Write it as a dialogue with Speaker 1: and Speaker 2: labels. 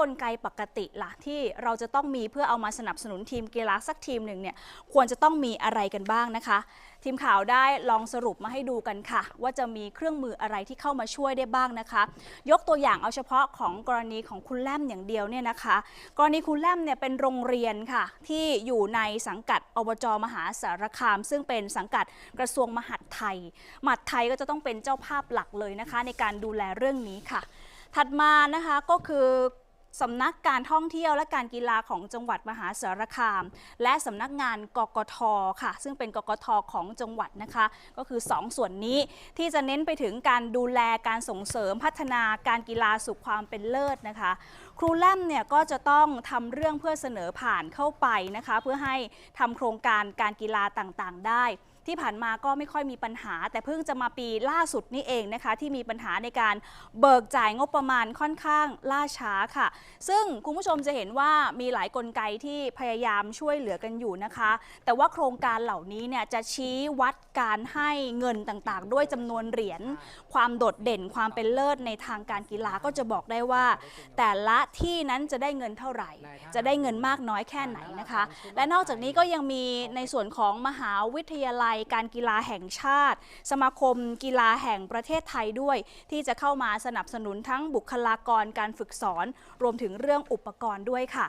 Speaker 1: กลไกปกติล่ะที่เราจะต้องมีเพื่อเอามาสนับสนุนทีมกีฬาสักทีมหนึ่งเนี่ยควรจะต้องมีอะไรกันบ้างนะคะ ทีมข่าวได้ลองสรุปมาให้ดูกันค่ะ ว่าจะมีเครื่องมืออะไรที่เข้ามาช่วยได้บ้างนะคะ ยกตัวอย่างเอาเฉพาะของกรณีของคุณแลมอย่างเดียวเนี่ยนะคะ กรณีคุณแลมเนี่ยเป็นโรงเรียนค่ะ ที่อยู่ในสังกัดอบจมหาสารคาม ซึ่งเป็นสังกัดกระทรวงมหาดไทยมหาดไทยก็จะต้องเป็นเจ้าภาพหลักเลยนะคะ ในการดูแลเรื่องนี้ค่ะ ถัดมานะคะก็คือ สำนักการท่องเที่ยวและการกีฬาของจังหวัดมหาสารคาม และสำนักงานกกทค่ะ ซึ่งเป็นกกทของจังหวัดนะคะ ก็คือ 2 ส่วนนี้ที่จะเน้นไปถึงการดูแลการส่งเสริมพัฒนาการกีฬาสู่ความเป็นเลิศนะคะ ครูแลมเนี่ยก็จะต้องทำเรื่องเพื่อเสนอผ่านเข้าไปนะคะ เพื่อให้ทำโครงการการกีฬาต่างๆ ได้ที่ผ่านมาก็ไม่ค่อยมีปัญหา แต่เพิ่งจะมาปีล่าสุดนี่เองนะคะ ที่มีปัญหาในการเบิกจ่ายงบประมาณค่อนข้างล่าช้าค่ะซึ่งคุณผู้ชมจะเห็นว่ามีหลายกลไกที่พยายามช่วยเหลือกันอยู่นะคะ แต่ว่าโครงการเหล่านี้เนี่ยจะชี้วัดการให้เงินต่างๆ ด้วยจำนวนเหรียญความโดดเด่นความเป็นเลิศในทางการกีฬาก็จะบอกได้ว่า แต่ละที่นั้นจะได้เงินเท่าไหร่ จะได้เงินมากน้อยแค่ไหนนะคะ และนอกจากนี้ก็ยังมีในส่วนของมหาวิทยาลัยการกีฬาแห่งชาติ สมาคมกีฬาแห่งประเทศไทยด้วย ที่จะเข้ามาสนับสนุนทั้งบุคลากรการฝึกสอนรวมถึงเรื่องอุปกรณ์ด้วยค่ะ